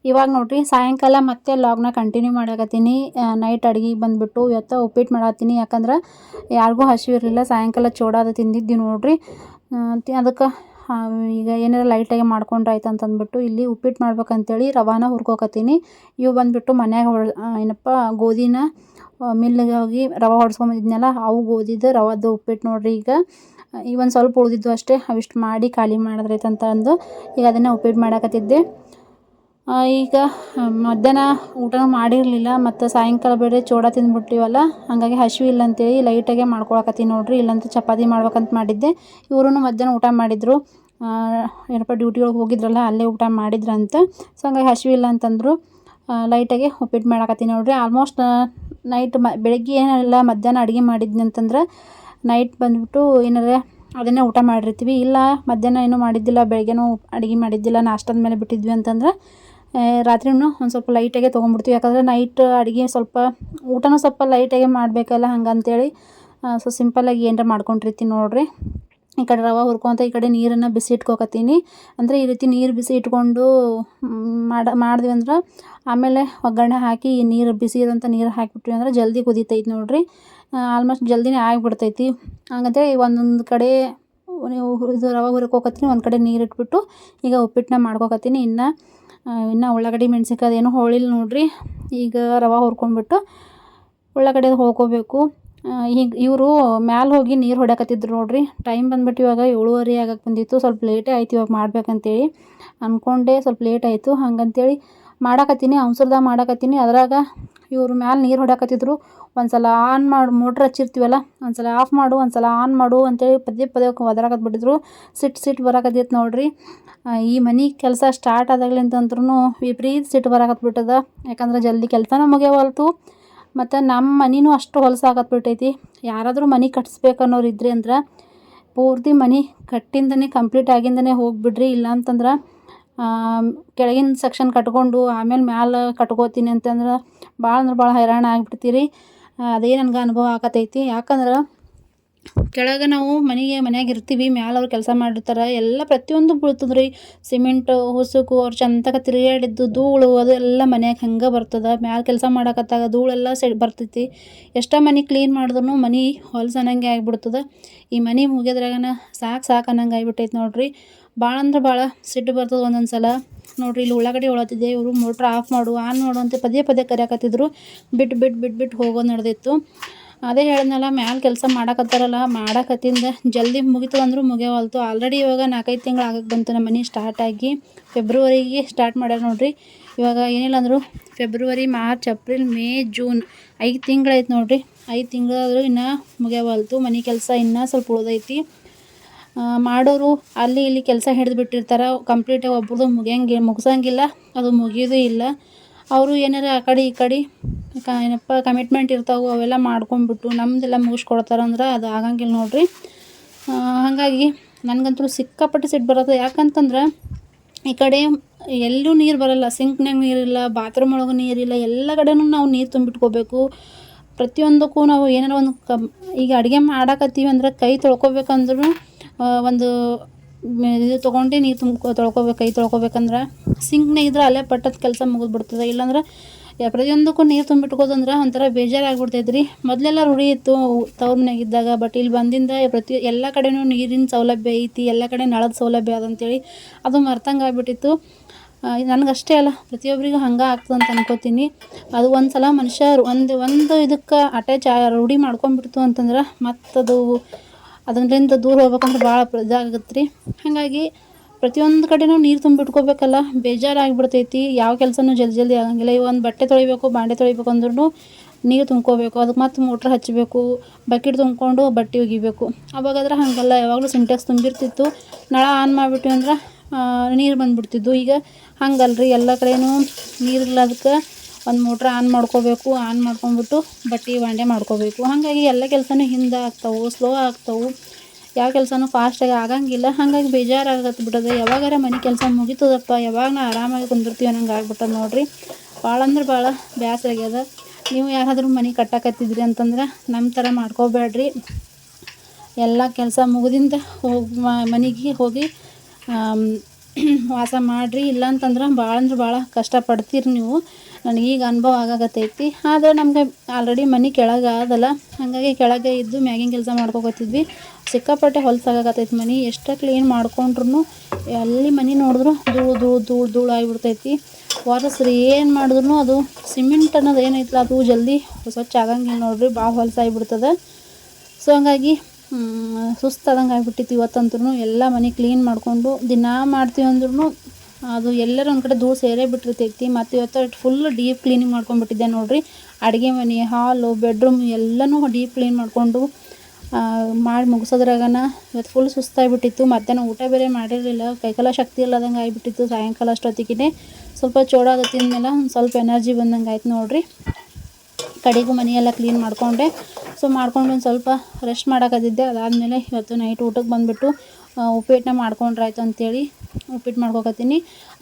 ಇವಾಗ ನೋಡ್ರಿ, ಸಾಯಂಕಾಲ ಮತ್ತೆ ಲಾಗ್ನ ಕಂಟಿನ್ಯೂ ಮಾಡಕತ್ತೀನಿ. ನೈಟ್ ಅಡುಗೆ ಬಂದುಬಿಟ್ಟು ಇವತ್ತು ಉಪ್ಪಿಟ್ಟು ಮಾಡತ್ತೀನಿ. ಯಾಕಂದ್ರೆ ಯಾರಿಗೂ ಹಸಿವು ಇರಲಿಲ್ಲ. ಸಾಯಂಕಾಲ ಚೋಡಾದ ತಿಂದಿದ್ದು ನೋಡ್ರಿ. ಅದಕ್ಕೆ ಈಗ ಏನಾರ ಲೈಟಾಗಿ ಮಾಡ್ಕೊಂಡ್ರೆ ಆಯ್ತು ಅಂತಂದ್ಬಿಟ್ಟು ಇಲ್ಲಿ ಉಪ್ಪಿಟ್ಟು ಮಾಡ್ಬೇಕಂತೇಳಿ ರವಾನ ಹುರ್ಕೋಕತ್ತೀನಿ. ಇವು ಬಂದುಬಿಟ್ಟು ಮನ್ಯಾಗ ಏನಪ್ಪ, ಗೋಧಿನ ಮಿಲ್ಲಿಗೆ ಹೋಗಿ ರವೆ ಹೊಡ್ಸ್ಕೊಂಬಂದಿದ್ನಲ್ಲ ಅವು ಗೋಧಿದ್ದು ರವಾದ ಉಪ್ಪಿಟ್ಟು ನೋಡ್ರಿ ಈಗ. ಈ ಒಂದು ಸ್ವಲ್ಪ ಉಳಿದಿದ್ದು ಅಷ್ಟೇ. ಅವಿಷ್ಟು ಮಾಡಿ ಖಾಲಿ ಮಾಡಿದ್ರೈತಂತ ಅಂದು ಈಗ ಅದನ್ನು ಉಪ್ಪಿಟ್ಟು ಮಾಡಕತ್ತಿದ್ದೆ. ಈಗ ಮಧ್ಯಾಹ್ನ ಊಟನೂ ಮಾಡಿರಲಿಲ್ಲ, ಮತ್ತು ಸಾಯಂಕಾಲ ಬೇರೆ ಚೋಡ ತಿಂದ್ಬಿಟ್ಟಿವಲ್ಲ, ಹಾಗಾಗಿ ಹಸಿವಿಲ್ಲ ಅಂತೇಳಿ ಲೈಟಾಗೆ ಮಾಡ್ಕೊಳಕತ್ತೀನಿ ನೋಡಿರಿ, ಇಲ್ಲಂತೂ ಚಪಾತಿ ಮಾಡ್ಬೇಕಂತ ಮಾಡಿದ್ದೆ. ಇವರು ಮಧ್ಯಾಹ್ನ ಊಟ ಮಾಡಿದರು. ಏನಪ್ಪ ಡ್ಯೂಟಿ ಒಳಗೆ ಹೋಗಿದ್ರಲ್ಲ, ಅಲ್ಲೇ ಊಟ ಮಾಡಿದ್ರಂತ. ಸೊ ಹಂಗಾಗಿ ಹಸಿವಿಲ್ಲ ಅಂತಂದರು. ಲೈಟಾಗೆ ಉಪ್ಪಿಟ್ಟು ಮಾಡಾಕತ್ತೀನಿ ನೋಡಿರಿ. ಆಲ್ಮೋಸ್ಟ್ ನೈಟ್ ಮ, ಬೆಳಗ್ಗೆ ಏನೆಲ್ಲ ಮಧ್ಯಾಹ್ನ ಅಡುಗೆ ಮಾಡಿದ್ನಿ ಅಂತಂದ್ರೆ ನೈಟ್ ಬಂದುಬಿಟ್ಟು ಏನಾರ ಅದನ್ನೇ ಊಟ ಮಾಡಿರ್ತೀವಿ. ಇಲ್ಲ, ಮಧ್ಯಾಹ್ನ ಏನೂ ಮಾಡಿದ್ದಿಲ್ಲ, ಬೆಳಗ್ಗೆನೂ ಅಡುಗೆ ಮಾಡಿದ್ದಿಲ್ಲ, ನಾಷ್ಟದ ಮೇಲೆ ಬಿಟ್ಟಿದ್ವಿ ಅಂತಂದ್ರೆ ರಾತ್ರಿನೂ ಒಂದು ಸ್ವಲ್ಪ ಲೈಟಾಗೆ ತೊಗೊಂಡ್ಬಿಡ್ತೀವಿ. ಯಾಕಂದರೆ ನೈಟ್ ಅಡುಗೆ ಸ್ವಲ್ಪ, ಊಟನೂ ಸ್ವಲ್ಪ ಲೈಟಾಗೆ ಮಾಡಬೇಕಲ್ಲ ಹಂಗಂತೇಳಿ. ಸೊ ಸಿಂಪಲ್ಲಾಗಿ ಏನರ ಮಾಡ್ಕೊಂಡಿರ್ತೀನಿ ನೋಡಿರಿ. ಈ ಕಡೆ ರವೆ ಹುರ್ಕೊತ ಈ ಕಡೆ ನೀರನ್ನು ಬಿಸಿ ಇಟ್ಕೊಕತ್ತೀನಿ. ಅಂದರೆ ಈ ರೀತಿ ನೀರು ಬಿಸಿ ಇಟ್ಕೊಂಡು ಮಾಡಿ, ಮಾಡಿದ್ವಿ ಅಂದ್ರೆ ಆಮೇಲೆ ಒಗ್ಗರಣೆ ಹಾಕಿ ನೀರು ಬಿಸಿ ಇರೋಂಥ ನೀರು ಹಾಕಿಬಿಟ್ವಿ ಅಂದ್ರೆ ಜಲ್ದಿ ಕುದೀತೈತಿ ನೋಡಿರಿ. ಆಲ್ಮೋಸ್ಟ್ ಜಲ್ದಿನೇ ಆಗಿಬಿಡ್ತೈತಿ. ಹಂಗಂತೇಳಿ ಒಂದೊಂದು ಕಡೆ ನೀವು ಇದು ರವೆ ಹುರ್ಕೋಕತ್ತೀನಿ ಒಂದು ಕಡೆ ನೀರು ಇಟ್ಬಿಟ್ಟು ಈಗ ಉಪ್ಪಿಟ್ಟನ್ನ ಮಾಡ್ಕೊಕತ್ತೀನಿ. ಇನ್ನು ಇನ್ನು ಉಳ್ಳಾಗಡ್ಡಿ, ಮೆಣ್ಸಿನ್ಕಾಯಿ ಅದೇನೋ ಹೋಳಿಲ್ಲ ನೋಡಿರಿ. ಈಗ ರವೆ ಹುರ್ಕೊಂಡ್ಬಿಟ್ಟು ಉಳ್ಳಾಗಡ್ಡಿ ಅದು ಹೋಳ್ಕೋಬೇಕು. ಈಗ ಇವರು ಮ್ಯಾಲೆ ಹೋಗಿ ನೀರು ಹೊಡ್ಯಾಕತ್ತಿದ್ರು ನೋಡಿರಿ. ಟೈಮ್ ಬಂದ್ಬಿಟ್ಟು ಇವಾಗ ಏಳುವರೆ ಆಗಕ್ಕೆ ಬಂದಿತ್ತು. ಸ್ವಲ್ಪ ಲೇಟೇ ಆಯ್ತು ಇವಾಗ ಮಾಡ್ಬೇಕಂತೇಳಿ. ಅಂದ್ಕೊಂಡೆ ಸ್ವಲ್ಪ ಲೇಟ್ ಆಯಿತು. ಹಂಗಂತೇಳಿ ಮಾಡಾಕತ್ತೀನಿ ಅವಸರದಾಗ ಮಾಡಾಕತ್ತೀನಿ. ಅದ್ರಾಗ ಇವರು ಮ್ಯಾಲೆ ನೀರು ಹೊಡ್ಯಾಕತ್ತಿದ್ರು. ಒಂದು ಸಲ ಆನ್ ಮಾಡಿ, ಮೋಟ್ರ್ ಹಚ್ಚಿರ್ತೀವಲ್ಲ ಒಂದು ಸಲ ಆಫ್ ಮಾಡು ಒಂದು ಸಲ ಆನ್ ಮಾಡು ಅಂತೇಳಿ ಪದೇ ಪದೇ ಒದರಾಕತ್ ಬಿಟ್ಟಿದ್ರು. ಸಿಟ್ಟು ಸಿಟ್ಟು ಬರಾಕತ್ತೈತೆ ನೋಡ್ರಿ. ಈ ಮನೆ ಕೆಲಸ ಸ್ಟಾರ್ಟ್ ಆದಾಗ್ಲಿಂತಂದ್ರೂ ವಿಪರೀತ ಸಿಟ್ಟು ಬರಾಕತ್ ಬಿಟ್ಟದ. ಯಾಕಂದ್ರೆ ಜಲ್ದಿ ಕೆಲಸನೂ ಮುಗಿಯವಲ್ತು. ಮತ್ತು ನಮ್ಮ ಮನೆನೂ ಅಷ್ಟು ಹೊಲಸಾಗತ್ ಬಿಟ್ಟೈತಿ. ಯಾರಾದರೂ ಮನೆ ಕಟ್ಸ್ಬೇಕು ಅನ್ನೋರು ಇದ್ರಿ ಅಂದ್ರೆ ಪೂರ್ತಿ ಮನೆ ಕಟ್ಟಿಂದನೇ, ಕಂಪ್ಲೀಟ್ ಆಗಿಂದನೇ ಹೋಗಿಬಿಡ್ರಿ. ಇಲ್ಲ ಅಂತಂದ್ರೆ ಕೆಳಗಿನ ಸೆಕ್ಷನ್ ಕಟ್ಕೊಂಡು ಆಮೇಲೆ ಮ್ಯಾಲೆ ಕಟ್ಕೋತೀನಿ ಅಂತಂದ್ರೆ ಭಾಳ ಅಂದ್ರೆ ಭಾಳ ಹೈರಾಣ ಆಗಿಬಿಡ್ತೀರಿ. ಅದೇ ನನಗೆ ಅನುಭವ ಆಕತೈತಿ. ಯಾಕಂದ್ರೆ ಕೆಳಗೆ ನಾವು ಮನೆಗೆ ಮನ್ಯಾಗ ಇರ್ತೀವಿ, ಮ್ಯಾಲ ಅವ್ರು ಕೆಲಸ ಮಾಡಿರ್ತಾರೆ, ಎಲ್ಲ ಪ್ರತಿಯೊಂದು ಬೀಳ್ತದೆ ರೀ ಸಿಮೆಂಟು, ಹುಸುಕು, ಅವ್ರು ಚಂತಕ ತಿರುಗಾಡಿದ್ದು ಧೂಳು ಅದೆಲ್ಲ ಮನ್ಯಾಗ ಹಂಗೆ ಬರ್ತದೆ. ಮ್ಯಾಲ ಕೆಲಸ ಮಾಡಕತ್ತಾಗ ಧೂಳೆಲ್ಲ ಸೆಡ್ ಬರ್ತೈತಿ. ಎಷ್ಟೋ ಮನೆ ಕ್ಲೀನ್ ಮಾಡಿದ್ರು ಮನೆ ಹೊಲ್ಸು ಅನ್ನಂಗೆ ಆಗಿಬಿಡ್ತದೆ. ಈ ಮನೆ ಮುಗಿಯೋದ್ರಾಗನ ಸಾಕು ಸಾಕು ಅನ್ನಂಗೆ ಆಗಿಬಿಟ್ಟೈತೆ ನೋಡಿರಿ. ಭಾಳ ಅಂದ್ರೆ ಭಾಳ ಸಿಟ್ಟು ಬರ್ತದೆ ಒಂದೊಂದು ಸಲ. ನೋಡ್ರಿ ಇಲ್ಲಿ ಉಳ್ಳಾಗಡ್ಡಿ ಒಳತಿದ್ದೆ ಇವರು ಮೋಟ್ರ್ ಆಫ್ ಮಾಡು ಆನ್ ಮಾಡು ಅಂತ ಪದೇ ಪದೇ ಕರೆಯಕತ್ತಿದ್ರು. ಬಿಟ್ಟು ಬಿಟ್ಟು ಬಿಟ್ಟು ಬಿಟ್ಟು ಹೋಗೋದು ನಡೆದಿತ್ತು. ಅದೇ ಹೇಳಿದ್ನಲ್ಲ, ಮ್ಯಾಲ ಕೆಲಸ ಮಾಡಕತ್ತಾರಲ್ಲ, ಮಾಡಕತ್ತಿಂದ ಜಲ್ದಿ ಮುಗಿತು ಅಂದರೂ ಮುಗಿಯವಲ್ತು. ಆಲ್ರೆಡಿ ಇವಾಗ ನಾಲ್ಕೈದು ತಿಂಗಳು ಆಗಕ್ಕೆ ಬಂತು ನಮ್ಮ ಮನೆ ಸ್ಟಾರ್ಟ್ ಆಗಿ. ಫೆಬ್ರವರಿಗೆ ಸ್ಟಾರ್ಟ್ ಮಾಡ್ಯಾರ ನೋಡ್ರಿ. ಇವಾಗ ಏನಿಲ್ಲ ಅಂದರೂ February March April May June ಐದು ತಿಂಗಳಾಯ್ತು ನೋಡ್ರಿ. ಐದು ತಿಂಗಳಾದರೂ ಇನ್ನೂ ಮುಗಿಯವಲ್ತು. ಮನೆ ಕೆಲಸ ಇನ್ನೂ ಸ್ವಲ್ಪ ಉಳ್ದೈತಿ. ಮಾಡೋರು ಅಲ್ಲಿ ಇಲ್ಲಿ ಕೆಲಸ ಹಿಡಿದು ಬಿಟ್ಟಿರ್ತಾರೆ ಕಂಪ್ಲೀಟಾಗಿ ಒಬ್ರದ್ದು ಮುಗಿಯಂಗೆ, ಮುಗಿಸಂಗಿಲ್ಲ, ಅದು ಮುಗಿಯೋದು ಇಲ್ಲ. ಅವರು ಏನಾರ ಆ ಕಡೆ ಈ ಕಡೆ ಕ, ಏನಪ್ಪ ಕಮಿಟ್ಮೆಂಟ್ ಇರ್ತಾವೆ ಅವೆಲ್ಲ ಮಾಡ್ಕೊಂಡ್ಬಿಟ್ಟು ನಮ್ಮದೆಲ್ಲ ಮುಗಿಸ್ಕೊಡ್ತಾರಂದ್ರೆ ಅದು ಆಗಂಗಿಲ್ಲ ನೋಡಿರಿ. ಹಾಗಾಗಿ ನನಗಂತೂ ಸಿಕ್ಕಾಪಟ್ಟೆ ಸಿಟ್ಟು ಬರುತ್ತೆ. ಯಾಕಂತಂದ್ರೆ ಈ ಕಡೆ ಎಲ್ಲೂ ನೀರು ಬರೋಲ್ಲ. ಸಿಂಕ್ನಾಗ ನೀರಿಲ್ಲ ಬಾತ್ರೂಮ್ ಒಳಗೂ ನೀರಿಲ್ಲ ಎಲ್ಲ ಕಡೆನೂ ನಾವು ನೀರು ತುಂಬಿಟ್ಕೋಬೇಕು. ಪ್ರತಿಯೊಂದಕ್ಕೂ ನಾವು ಏನಾರ ಒಂದು ಕಮ್, ಈಗ ಅಡುಗೆ ಮಾಡಾಕತ್ತೀವಿ ಅಂದ್ರೆ ಕೈ ತೊಳ್ಕೊಬೇಕಂದ್ರೂ ಒಂದು ಇದು ತೊಗೊಂಡು ನೀರು ತುಂಬ್ಕೊ ತೊಳ್ಕೊಬೇಕು, ಕೈ ತೊಳ್ಕೊಬೇಕಂದ್ರೆ ಸಿಂಕ್ನೇ ಇದ್ರೆ ಅಲ್ಲೇ ಪಟ್ಟದ ಕೆಲಸ ಮುಗಿದ್ಬಿಡ್ತದೆ. ಇಲ್ಲಾಂದ್ರೆ ಪ್ರತಿಯೊಂದಕ್ಕೂ ನೀರು ತುಂಬಿಟ್ಕೋದಂದ್ರೆ ಒಂಥರ ಬೇಜಾರಾಗ್ಬಿಡ್ತೈತೆ ರೀ ಮೊದಲೆಲ್ಲ ರೂಢಿ ಇತ್ತು ತವ್ರ ಮನ್ಯಾಗ ಇದ್ದಾಗ ಬಟ್ ಇಲ್ಲಿ ಬಂದಿಂದ ಪ್ರತಿ, ಎಲ್ಲ ಕಡೆಯೂ ನೀರಿನ ಸೌಲಭ್ಯ ಐತಿ, ಎಲ್ಲ ಕಡೆ ನಳದ ಸೌಲಭ್ಯ ಅದಂತೇಳಿ ಅದು ಮರ್ತಂಗೆ ಆಗ್ಬಿಟ್ಟಿತ್ತು. ನನಗಷ್ಟೇ ಅಲ್ಲ, ಪ್ರತಿಯೊಬ್ಬರಿಗೂ ಹಂಗೆ ಆಗ್ತದೆ ಅಂತ ಅನ್ಕೋತೀನಿ. ಅದು ಒಂದು ಸಲ ಮನುಷ್ಯ ಒಂದು ಒಂದು ಇದಕ್ಕೆ ಅಟ್ಯಾಚ್ ರೂಢಿ ಮಾಡ್ಕೊಂಡ್ಬಿಡ್ತು ಅಂತಂದ್ರೆ ಮತ್ತದು ಅದರಿಂದ ದೂರ ಹೋಗ್ಬೇಕಂದ್ರೆ ಭಾಳ ಇದಾಗುತ್ತೆ ರೀ ಹಾಗಾಗಿ ಪ್ರತಿಯೊಂದು ಕಡೆನೂ ನೀರು ತುಂಬಿಟ್ಕೋಬೇಕಲ್ಲ ಬೇಜಾರಾಗಿಬಿಡ್ತೈತಿ. ಯಾವ ಕೆಲಸನೂ ಜಲ್ದಿ ಜಲ್ದಿ ಆಗಂಗಿಲ್ಲ. ಈ ಒಂದು ಬಟ್ಟೆ ತೊಳಿಬೇಕು, ಬಾಂಡೆ ತೊಳಿಬೇಕು ಅಂದ್ರೂ ನೀರು ತುಂಬ್ಕೋಬೇಕು. ಅದಕ್ಕೆ ಮತ್ತೆ ಮೋಟ್ರ್ ಹಚ್ಚಬೇಕು ಬಕೆಟ್ ತುಂಬ್ಕೊಂಡು ಬಟ್ಟೆ ಒಗಿಬೇಕು. ಅವಾಗಾದ್ರೆ ಹಾಗಲ್ಲ, ಯಾವಾಗಲೂ ಸಿಂಟೆಕ್ಸ್ ತುಂಬಿರ್ತಿತ್ತು. ನಳ ಆನ್ ಮಾಡಿಬಿಟ್ವಿ ಅಂದ್ರೆ ನೀರು ಬಂದ್ಬಿಡ್ತಿದ್ದು ಈಗ ಹಂಗಲ್ಲ ರೀ ಎಲ್ಲ ನೀರಿಲ್ಲ ನೀರಿಲ್ಲದಕ್ಕೆ ಒಂದು ಮೋಟ್ರ್ ಆನ್ ಮಾಡ್ಕೋಬೇಕು ಆನ್ ಮಾಡ್ಕೊಂಬಿಟ್ಟು ಬಟ್ಟೆ ಬಾಂಡೆ ಮಾಡ್ಕೋಬೇಕು. ಹಾಗಾಗಿ ಎಲ್ಲ ಕೆಲಸನೂ ಹಿಂದೆ ಆಗ್ತಾವೆ ಸ್ಲೋ ಆಗ್ತಾವೆ. ಯಾವ ಕೆಲಸನೂ ಫಾಸ್ಟಾಗಿ ಆಗಂಗಿಲ್ಲ. ಹಾಗಾಗಿ ಬೇಜಾರಾಗತ್ತೆ ಬಿಟ್ಟದೆ ಯಾವಾಗಾರ ಮನೆ ಕೆಲಸ ಮುಗಿತದಪ್ಪ, ಯಾವಾಗ ನಾ ಆರಾಮಾಗಿ ಕುಂದಿರ್ತೀವಿ ಅನ್ನಂಗೆ ಆಗ್ಬಿಟ್ಟದ ನೋಡಿರಿ. ಭಾಳ ಅಂದ್ರೆ ಭಾಳ ಆಗ್ಯದ. ನೀವು ಯಾರಾದರೂ ಮನೆ ಕಟ್ಟಕತ್ತಿದ್ರಿ ಅಂತಂದ್ರೆ ನಮ್ಮ ಥರ ಮಾಡ್ಕೋಬೇಡ್ರಿ. ಎಲ್ಲ ಕೆಲಸ ಮುಗಿದಿಂದ ಹೋಗಿ ಮನೆಗೆ ಹೋಗಿ ವಾಸ ಮಾಡಿರಿ. ಇಲ್ಲಾಂತಂದ್ರೆ ಭಾಳ ಅಂದ್ರೆ ಭಾಳ ಕಷ್ಟಪಡ್ತೀರಿ ನೀವು. ನನಗೀಗ ಅನುಭವ ಆಗಾಗತ್ತೈತಿ ಆದ್ರೆ ನಮಗೆ ಆಲ್ರೆಡಿ ಮನೆ ಕೆಳಗೆ ಆದಲ್ಲ. ಹಾಗಾಗಿ ಕೆಳಗೆ ಇದ್ದು ಮ್ಯಾಗಿನ ಕೆಲಸ ಮಾಡ್ಕೊಕತ್ತಿದ್ವಿ. ಸಿಕ್ಕಾಪಟ್ಟೆ ಹೊಲಸಾಗತ್ತೈತಿ ಮನೆ. ಎಷ್ಟು ಕ್ಲೀನ್ ಮಾಡ್ಕೊಂಡ್ರು ಎಲ್ಲಿ ಮನೆ ನೋಡಿದ್ರು ಧೂಳು ಧೂಳು ಧೂಳು ಧೂಳು ಆಗಿಬಿಡ್ತೈತಿ. ವಾರಸ್ರಿ ಏನು ಮಾಡಿದ್ರು ಅದು ಸಿಮೆಂಟ್ ಅನ್ನೋದು ಏನೈತಲ್ಲ ಅದು ಜಲ್ದಿ ಸ್ವಚ್ಛ ಆಗಂಗಿಲ್ಲ ನೋಡಿರಿ ಭಾಳ ಹೊಲಸಾಗಿಬಿಡ್ತದೆ ಸೊ ಹಂಗಾಗಿ ಸುಸ್ತಾದಂಗೆ ಆಗಿಬಿಟ್ಟಿತ್ತು ಇವತ್ತಂತೂ ಎಲ್ಲ ಮನೆ ಕ್ಲೀನ್ ಮಾಡಿಕೊಂಡು ದಿನ ಮಾಡ್ತೀವಿ ಅಂದ್ರೂ ಅದು ಎಲ್ಲರೂ ಒಂದು ಕಡೆ ಧೂಳು ಸೇರೇ ಬಿಟ್ಟಿರ್ತೈತಿ ಮತ್ತು ಇವತ್ತು ಫುಲ್ ಡೀಪ್ ಕ್ಲೀನಿಂಗ್ ಮಾಡ್ಕೊಂಡ್ಬಿಟ್ಟಿದ್ದೆ ನೋಡಿರಿ. ಅಡುಗೆ ಮನೆ ಹಾಲು ಬೆಡ್ರೂಮ್ ಎಲ್ಲನೂ ಡೀಪ್ ಕ್ಲೀನ್ ಮಾಡಿಕೊಂಡು ಮಾಡಿ ಮುಗಿಸೋದ್ರಾಗನ ಇವತ್ತು ಫುಲ್ ಸುಸ್ತಾಗಿಬಿಟ್ಟಿತ್ತು. ಮಧ್ಯಾಹ್ನ ಊಟ ಬೇರೆ ಮಾಡಿರಲಿಲ್ಲ. ಕೈಕಾಲ ಶಕ್ತಿ ಇಲ್ಲದಂಗೆ ಆಗಿಬಿಟ್ಟಿತ್ತು. ಸಾಯಂಕಾಲ ಅಷ್ಟೊತ್ತಿಗೆ ಸ್ವಲ್ಪ ಚೋಡಾದ ತಿಂದಮೇಲೆ ಒಂದು ಸ್ವಲ್ಪ ಎನರ್ಜಿ ಬಂದಂಗೆ ಆಯ್ತು ನೋಡಿರಿ. ಕಡೆಗೂ ಮನೆಯೆಲ್ಲ ಕ್ಲೀನ್ ಮಾಡಿಕೊಂಡೆ. ಸೊ ಮಾಡ್ಕೊಂಡು ಒಂದು ಸ್ವಲ್ಪ ರೆಸ್ಟ್ ಮಾಡೋಕ್ಕದಿದ್ದೆ ಅದಾದಮೇಲೆ ಇವತ್ತು ನೈಟ್ ಊಟಕ್ಕೆ ಬಂದುಬಿಟ್ಟು ಉಪ್ಪಿಟ್ಟನ್ನ ಮಾಡ್ಕೊಂಡ್ರಾಯ್ತು ಅಂತೇಳಿ ಉಪ್ಪಿಟ್ಟು ಮಾಡ್ಕೊಕತ್ತೀನಿ.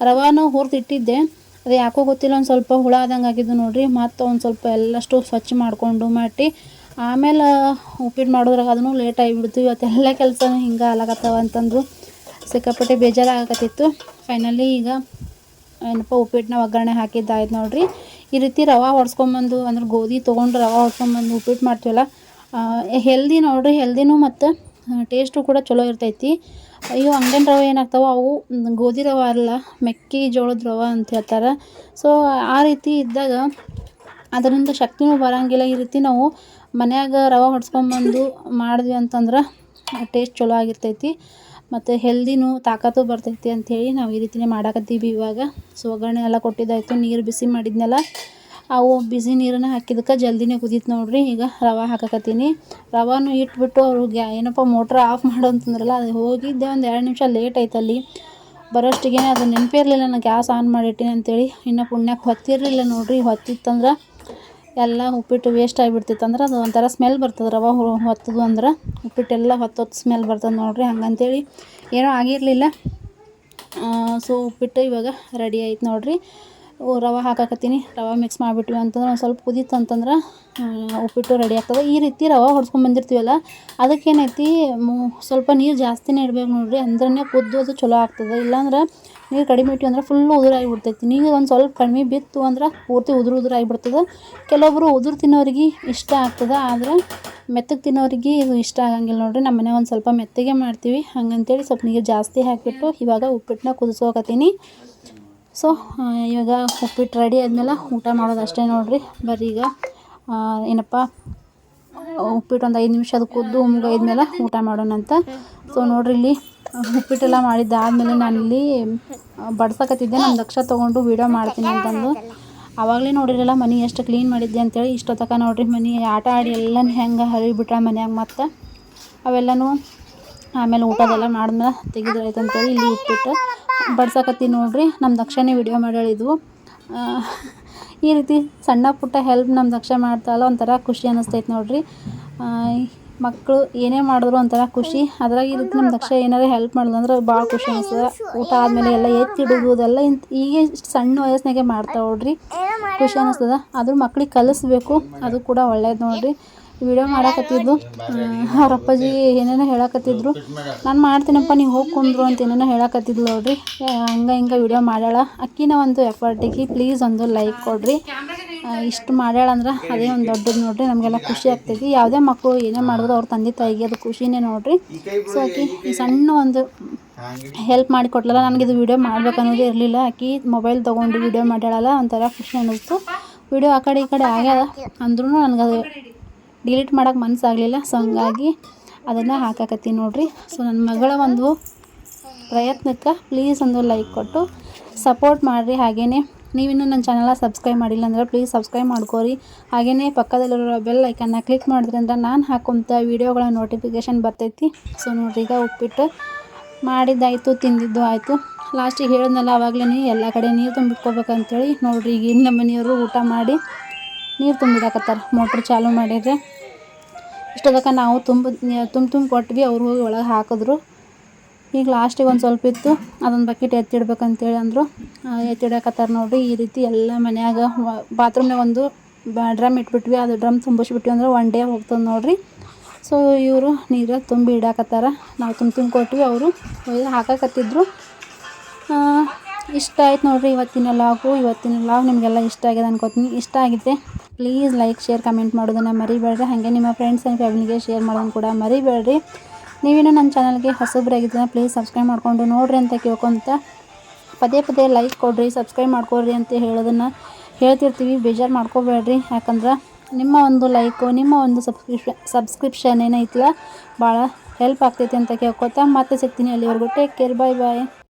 ರವಾನ ಹುರಿದಿಟ್ಟಿದ್ದೆ. ಅದು ಯಾಕೋ ಗೊತ್ತಿಲ್ಲ, ಒಂದು ಸ್ವಲ್ಪ ಹುಳ ಆದಂಗೆ ಆಗಿದ್ದು ನೋಡಿರಿ. ಮತ್ತು ಒಂದು ಸ್ವಲ್ಪ ಎಲ್ಲಷ್ಟು ಸ್ವಚ್ಛ ಮಾಡಿಕೊಂಡು ಮಾಡಿ ಆಮೇಲೆ ಉಪ್ಪಿಟ್ಟು ಮಾಡೋದ್ರಾಗ ಅದನ್ನು ಲೇಟ್ ಆಗಿಬಿಡ್ತು. ಇವತ್ತೆಲ್ಲ ಕೆಲಸ ಹಿಂಗೆ ಆಲಾಗತ್ತವ ಅಂತಂದು ಸಿಕ್ಕಾಪಟ್ಟೆ ಬೇಜಾರಾಗಕತ್ತಿತ್ತು. ಫೈನಲಿ ಈಗ ಏನಪ್ಪ ಉಪ್ಪಿಟ್ಟನ್ನ ಒಗ್ಗರಣೆ ಹಾಕಿದ್ದಾಯ್ತು ನೋಡಿರಿ. ಈ ರೀತಿ ರವೆ ಹೊಡ್ಸ್ಕೊಂಬಂದು ಅಂದ್ರೆ ಗೋಧಿ ತೊಗೊಂಡು ರವೆ ಹೊಡ್ಸ್ಕೊಂಬಂದು ಉಪ್ಪಿಟ್ಟು ಮಾಡ್ತೀವಲ್ಲ ಹೆಲ್ದಿ ನೋಡಿರಿ, ಹೆಲ್ದಿನೂ ಮತ್ತು ಟೇಸ್ಟು ಕೂಡ ಚಲೋ ಇರ್ತೈತಿ. ಅಯ್ಯೋ ಅಂಗಡಿನ ರವೆ ಏನಾಗ್ತಾವೆ ಅವು ಗೋಧಿ ರವೆ ಅಲ್ಲ ಮೆಕ್ಕೆಜೋಳದ ರವೆ ಅಂತ ಹೇಳ್ತಾರೆ. ಸೊ ಆ ರೀತಿ ಇದ್ದಾಗ ಅದರಿಂದ ಶಕ್ತಿನೂ ಬರೋಂಗಿಲ್ಲ. ಈ ರೀತಿ ನಾವು ಮನ್ಯಾಗ ರವೆ ಹೊಡ್ಸ್ಕೊಂಬಂದು ಮಾಡಿದ್ವಿ ಅಂತಂದ್ರೆ ಟೇಸ್ಟ್ ಚಲೋ ಆಗಿರ್ತೈತಿ. ಮತ್ತು ಹೆಲ್ದಿನೂ ತಾಕತ್ತು ಬರ್ತೈತಿ ಅಂಥೇಳಿ ನಾವು ಈ ರೀತಿನೇ ಮಾಡಾಕತ್ತೀವಿ ಇವಾಗ. ಸೊ ಒಗ್ಗರಣೆ ಎಲ್ಲ ಕೊಟ್ಟಿದ್ದಾಯಿತು, ನೀರು ಬಿಸಿ ಮಾಡಿದ್ನೆಲ್ಲ. ಅವು ಬಿಸಿ ನೀರನ್ನು ಹಾಕಿದಕ್ಕೆ ಜಲ್ದಿನೇ ಕುದೀತು ನೋಡ್ರಿ. ಈಗ ರವೆ ಹಾಕಕತ್ತೀನಿ. ರವಾನು ಇಟ್ಬಿಟ್ಟು ಅವರು ಗ್ಯಾ ಏನಪ್ಪ ಮೋಟ್ರ್ ಆಫ್ ಮಾಡು ಅಂತಂದ್ರಲ್ಲ ಅದು ಹೋಗಿದ್ದೆ ಒಂದು ಎರಡು ನಿಮಿಷ ಲೇಟ್ ಆಯ್ತಲ್ಲಿ. ಬರೋಷ್ಟಿಗೆ ಅದು ನೆನಪೇ ಇರಲಿಲ್ಲ ನಾನು ಗ್ಯಾಸ್ ಆನ್ ಮಾಡಿಟ್ಟಿನಿ ಅಂತೇಳಿ. ಇನ್ನು ಪುಣ್ಯಕ್ಕೆ ಹೊತ್ತಿರಲಿಲ್ಲ ನೋಡ್ರಿ. ಹೊತ್ತಿತ್ತಂದ್ರೆ ಎಲ್ಲ ಉಪ್ಪಿಟ್ಟು ವೇಸ್ಟ್ ಆಗಿಬಿಡ್ತಿತ್ತು ಅಂದ್ರೆ ಅದು ಒಂಥರ ಸ್ಮೆಲ್ ಬರ್ತದೆ ರವೆ ಹೊತ್ತದು ಅಂದ್ರೆ. ಉಪ್ಪಿಟ್ಟೆಲ್ಲ ಹೊತ್ತೊತ್ತು ಸ್ಮೆಲ್ ಬರ್ತದೆ ನೋಡ್ರಿ ಹಂಗಂತೇಳಿ. ಏನೂ ಆಗಿರಲಿಲ್ಲ. ಸೊ ಉಪ್ಪಿಟ್ಟು ಇವಾಗ ರೆಡಿ ಆಯ್ತು ನೋಡ್ರಿ. ರವೆ ಹಾಕಾಕತ್ತೀನಿ. ರವೆ ಮಿಕ್ಸ್ ಮಾಡಿಬಿಟ್ವಿ ಅಂತಂದ್ರೆ ಒಂದು ಸ್ವಲ್ಪ ಕುದೀತು ಅಂತಂದ್ರೆ ಉಪ್ಪಿಟ್ಟು ರೆಡಿ ಆಗ್ತದೆ. ಈ ರೀತಿ ರವೆ ಹೊಡ್ಸ್ಕೊಂಡು ಬಂದಿರ್ತೀವಲ್ಲ, ಅದಕ್ಕೇನೈತಿ ಸ್ವಲ್ಪ ನೀರು ಜಾಸ್ತಿನೇ ಇಡ್ಬೇಕು ನೋಡಿರಿ. ಅಂದ್ರೆ ಕುದ್ದು ಅದು ಚಲೋ ಆಗ್ತದೆ. ಇಲ್ಲಾಂದ್ರೆ ನೀರು ಕಡಿಮೆ ಇಟ್ವಿ ಅಂದ್ರೆ ಫುಲ್ಲು ಉದುರಾಗಿಬಿಡ್ತೈತಿ. ನೀರು ಒಂದು ಸ್ವಲ್ಪ ಕಡಿಮೆ ಬಿತ್ತು ಅಂದ್ರೆ ಪೂರ್ತಿ ಉದುರು ಉದುರಾಗಿಬಿಡ್ತದೆ ಕೆಲವೊಬ್ಬರು ಉದುರು ತಿನ್ನೋರಿಗೆ ಇಷ್ಟ ಆಗ್ತದೆ, ಆದರೆ ಮೆತ್ತಗೆ ತಿನ್ನೋರಿಗೆ ಇದು ಇಷ್ಟ ಆಗಂಗಿಲ್ಲ ನೋಡಿರಿ. ನಮ್ಮ ಮನೆ ಒಂದು ಸ್ವಲ್ಪ ಮೆತ್ತಗೆ ಮಾಡ್ತೀವಿ. ಹಂಗಂತೇಳಿ ಸ್ವಲ್ಪ ನೀರು ಜಾಸ್ತಿ ಹಾಕಿಬಿಟ್ಟು ಇವಾಗ ಉಪ್ಪಿಟ್ಟನ್ನ ಕುದಿಸ್ಕೋಕತ್ತೀನಿ. ಸೊ ಇವಾಗ ಉಪ್ಪಿಟ್ಟು ರೆಡಿ ಆದಮೇಲೆ ಊಟ ಮಾಡೋದು ಅಷ್ಟೇ ನೋಡಿರಿ. ಬರ್ರಿ ಈಗ ಏನಪ್ಪ, ಉಪ್ಪಿಟ್ಟು ಒಂದು ಐದು ನಿಮಿಷ ಅದು ಕುದ್ದು ಮುಗಿದ್ಮೇಲೆ ಊಟ ಮಾಡೋಣ ಅಂತ. ಸೊ ನೋಡ್ರಿ ಇಲ್ಲಿ, ಉಪ್ಪಿಟ್ಟೆಲ್ಲ ಮಾಡಿದ್ದಾದಮೇಲೆ ನಾನಿಲ್ಲಿ ಬಡ್ಸಕತ್ತಿದ್ದೆ. ನಾನು ದಕ್ಷ ತೊಗೊಂಡು ವೀಡಿಯೋ ಮಾಡ್ತೀನಿ ಅಂತಂದು. ಆವಾಗಲೇ ನೋಡಿರಲ್ಲ, ಮನೆ ಎಷ್ಟು ಕ್ಲೀನ್ ಮಾಡಿದ್ದೆ ಅಂತೇಳಿ. ಇಷ್ಟೊತ್ತಕ ನೋಡ್ರಿ ಮನೆ ಆಟ ಆಡಿ ಎಲ್ಲ ಹೆಂಗೆ ಹರಿಬಿಟ್ರೆ ಮನ್ಯಾಗ ಮತ್ತೆ. ಅವೆಲ್ಲನೂ ಆಮೇಲೆ ಊಟದೆಲ್ಲ ಮಾಡಿದ್ಮೇಲೆ ತೆಗೆದ್ರಾಯ್ತು ಅಂತೇಳಿ ಇಲ್ಲಿ ಉಪ್ಪಿಟ್ಟು. ಬಡ್ಸಕತ್ತೀನಿ ನೋಡ್ರಿ. ನಮ್ಮ ದಕ್ಷನೇ ವಿಡಿಯೋ ಮಾಡಿಳಿದ್ವು ಈ ರೀತಿ ಸಣ್ಣ ಪುಟ್ಟ ಹೆಲ್ಪ್ ನಮ್ಮ ದಕ್ಷ ಮಾಡ್ತಾಳಲ್ಲ, ಒಂಥರ ಖುಷಿ ಅನ್ನಿಸ್ತೈತೆ ನೋಡ್ರಿ. ಮಕ್ಕಳು ಏನೇ ಮಾಡಿದ್ರು ಒಂಥರ ಖುಷಿ. ಅದ್ರಾಗ ಈ ರೀತಿ ನಮ್ಮ ದಕ್ಷ ಏನಾರ ಹೆಲ್ಪ್ ಮಾಡಿದ್ರೆ ಭಾಳ ಖುಷಿ ಅನಿಸ್ತದೆ. ಊಟ ಆದಮೇಲೆ ಎಲ್ಲ ಎತ್ತಿಡೋದು ಅದೆಲ್ಲ ಇಂತ ಈಗ ಸಣ್ಣ ವಯಸ್ಸಿನಾಗೆ ಮಾಡ್ತಾವೆ ನೋಡ್ರಿ. ಖುಷಿ ಅನ್ನಿಸ್ತದೆ ಆದರೂ ಮಕ್ಳಿಗೆ ಕಲಿಸ್ಬೇಕು. ಅದು ಕೂಡ ಒಳ್ಳೇದು ನೋಡ್ರಿ. ವಿಡಿಯೋ ಮಾಡಾಕತ್ತಿದ್ದು ಅವ್ರ ಅಪ್ಪಾಜಿ ಏನೇನೋ ಹೇಳಕತ್ತಿದ್ರು. ನಾನು ಮಾಡ್ತೀನಪ್ಪ, ನೀವು ಹೋಗಿ ಕುಂದ್ರು ಅಂತ ಏನೇನೋ ಹೇಳಕತ್ತಿದ್ಲು ನೋಡ್ರಿ. ಹಂಗೆ ಹಿಂಗೆ ವಿಡಿಯೋ ಮಾಡ್ಯಾಳ. ಅಕ್ಕಿನ ಒಂದು ಎಫರ್ಟಿಗೆ, ಪ್ಲೀಸ್ ಒಂದು ಲೈಕ್ ಕೊಡ್ರಿ. ಇಷ್ಟು ಮಾಡ್ಯಾಳ ಅಂದ್ರೆ ಅದೇ ಒಂದು ದೊಡ್ಡದು ನೋಡ್ರಿ, ನಮಗೆಲ್ಲ ಖುಷಿ ಆಗ್ತೈತಿ. ಯಾವುದೇ ಮಕ್ಕಳು ಏನೇ ಮಾಡಿದ್ರು ಅವ್ರ ತಂದೆ ತಾಯಿಗೆ ಅದು ಖುಷಿನೇ ನೋಡ್ರಿ. ಸೊ ಆಕಿ ಈ ಸಣ್ಣ ಒಂದು ಹೆಲ್ಪ್ ಮಾಡಿ ಕೊಟ್ಲಲ್ಲ, ನನಗೆ ಇದು ವಿಡಿಯೋ ಮಾಡ್ಬೇಕು ಅನ್ನೋದು ಇರಲಿಲ್ಲ. ಆಕಿ ಮೊಬೈಲ್ ತೊಗೊಂಡು ವಿಡಿಯೋ ಮಾಡ್ಯಾಳಲ್ಲ, ಒಂಥರ ಖುಷಿ ಅನ್ನಿಸ್ತು. ವಿಡಿಯೋ ಆ ಕಡೆ ಈ ಕಡೆ ಆಗ್ಯದ ಅಂದ್ರೂ ನನಗೆ ಅದು ಡಿಲೀಟ್ ಮಾಡೋಕೆ ಮನಸ್ಸಾಗಲಿಲ್ಲ ಸೊ ಹಂಗಾಗಿ ಅದನ್ನು ಹಾಕಾಕತ್ತೀನಿ ನೋಡಿರಿ. ಸೊ ನನ್ನ ಮಗಳ ಒಂದು ಪ್ರಯತ್ನಕ್ಕೆ ಪ್ಲೀಸ್ ಒಂದು ಲೈಕ್ ಕೊಟ್ಟು ಸಪೋರ್ಟ್ ಮಾಡಿರಿ. ಹಾಗೆಯೇ ನೀವಿನ್ನೂ ನನ್ನ ಚಾನಲ್ನ ಸಬ್ಸ್ಕ್ರೈಬ್ ಮಾಡಿಲ್ಲ ಅಂದ್ರೆ ಪ್ಲೀಸ್ ಸಬ್ಸ್ಕ್ರೈಬ್ ಮಾಡ್ಕೋರಿ. ಹಾಗೆಯೇ ಪಕ್ಕದಲ್ಲಿರೋ ಬೆಲ್ ಐಕನ್ನ ಕ್ಲಿಕ್ ಮಾಡಿದ್ರಿಂದ ನಾನು ಹಾಕೋಂಥ ವೀಡಿಯೋಗಳ ನೋಟಿಫಿಕೇಷನ್ ಬರ್ತೈತಿ. ಸೊ ನೋಡಿರಿ, ಈಗ ಉಪ್ಪಿಟ್ಟು ಮಾಡಿದ್ದಾಯಿತು, ತಿಂದಿದ್ದು ಆಯಿತು. ಲಾಸ್ಟಿಗೆ ಹೇಳಿದ್ನಲ್ಲ ಆವಾಗಲೇ ಎಲ್ಲ ಕಡೆ ನೀರು ತುಂಬಿಟ್ಕೋಬೇಕಂತೇಳಿ. ನೋಡಿರಿ, ಈಗ ನಮ್ಮ ಮನೆಯವರು ಊಟ ಮಾಡಿ ನೀರು ತುಂಬಿಡಾಕತ್ತಾರೆ. ಮೋಟ್ರ್ ಚಾಲು ಮಾಡಿದ್ರೆ. ಇಷ್ಟೊತ್ತಕ ನಾವು ತುಂಬ ತುಂಬ ತುಂಬ ಕೊಟ್ವಿ ಅವ್ರು ಹೋಗಿ ಒಳಗೆ ಹಾಕಿದ್ರು. ಈಗ ಲಾಸ್ಟಿಗೆ ಒಂದು ಸ್ವಲ್ಪ ಇತ್ತು, ಅದೊಂದು ಬಕೆಟ್ ಎತ್ತಿಡ್ಬೇಕಂತೇಳಿ ಅಂದರು. ಎತ್ತಿಡಕತ್ತಾರ ನೋಡಿರಿ, ಈ ರೀತಿ ಎಲ್ಲ ಮನ್ಯಾಗ ಬಾತ್ರೂಮ್ನಾಗ ಒಂದು ಡ್ರಮ್ ಇಟ್ಬಿಟ್ವಿ, ಅದು ಡ್ರಮ್ ತುಂಬಿಸ್ಬಿಟ್ವಿ ಅಂದ್ರೆ ಒನ್ ಡೇ ಹೋಗ್ತದೆ ನೋಡಿರಿ. ಸೊ ಇವರು ನೀರು ತುಂಬಿ ಇಡಾಕತ್ತಾರ. ನಾವು ತುಂಬ ತುಂಬ ಕೊಟ್ವಿ ಅವರು ಹಾಕಾಕತ್ತಿದ್ರು. ಇಷ್ಟ ಆಯ್ತು ನೋಡಿರಿ, ಇವತ್ತಿನ ಲಾಗು, ಇವತ್ತಿನ ಲಾಗ್ ನಿಮಗೆಲ್ಲ ಇಷ್ಟ ಆಗಿದೆ ಅನ್ಕೋತೀನಿ. ಇಷ್ಟ ಆಗಿದೆ. ಪ್ಲೀಸ್ ಲೈಕ್ ಶೇರ್ ಕಮೆಂಟ್ ಮಾಡೋದನ್ನು ಮರಿಬೇಡ್ರಿ. ಹಾಗೆ ನಿಮ್ಮ ಫ್ರೆಂಡ್ಸ್ ಆ್ಯಂಡ್ ಫ್ಯಾಮಿಲಿಗೆ ಶೇರ್ ಮಾಡೋದನ್ನು ಕೂಡ ಮರಿಬೇಡ್ರಿ. ನೀವೇನು ನನ್ನ ಚಾನಲ್ಗೆ ಹೊಸಬ್ರಾಗಿದ್ದೀರ ಪ್ಲೀಸ್ ಸಬ್ಸ್ಕ್ರೈಬ್ ಮಾಡಿಕೊಂಡು ನೋಡ್ರಿ ಅಂತ ಕೇಳ್ಕೊತ ಪದೇ ಪದೇ ಲೈಕ್ ಕೊಡ್ರಿ ಸಬ್ಸ್ಕ್ರೈಬ್ ಮಾಡ್ಕೊಡ್ರಿ ಅಂತ ಹೇಳೋದನ್ನು ಹೇಳ್ತಿರ್ತೀವಿ. ಬೇಜಾರು ಮಾಡ್ಕೋಬೇಡ್ರಿ. ಯಾಕಂದ್ರೆ ನಿಮ್ಮ ಒಂದು ಲೈಕು ನಿಮ್ಮ ಒಂದು ಸಬ್ಸ್ಕ್ರಿಪ್ಷನ್ ಸಬ್ಸ್ಕ್ರಿಪ್ಷನ್ ಏನೈತಿಲ್ಲ ಭಾಳ ಹೆಲ್ಪ್ ಆಗ್ತೈತಿ ಅಂತ ಕೇಳ್ಕೊತಾ ಮತ್ತೆ ಸಿಗ್ತೀನಿ ಅಲ್ಲಿವರೆಗೂ. ಟೇಕ್ ಕೇರ್ ಬಾಯ್ ಬಾಯ್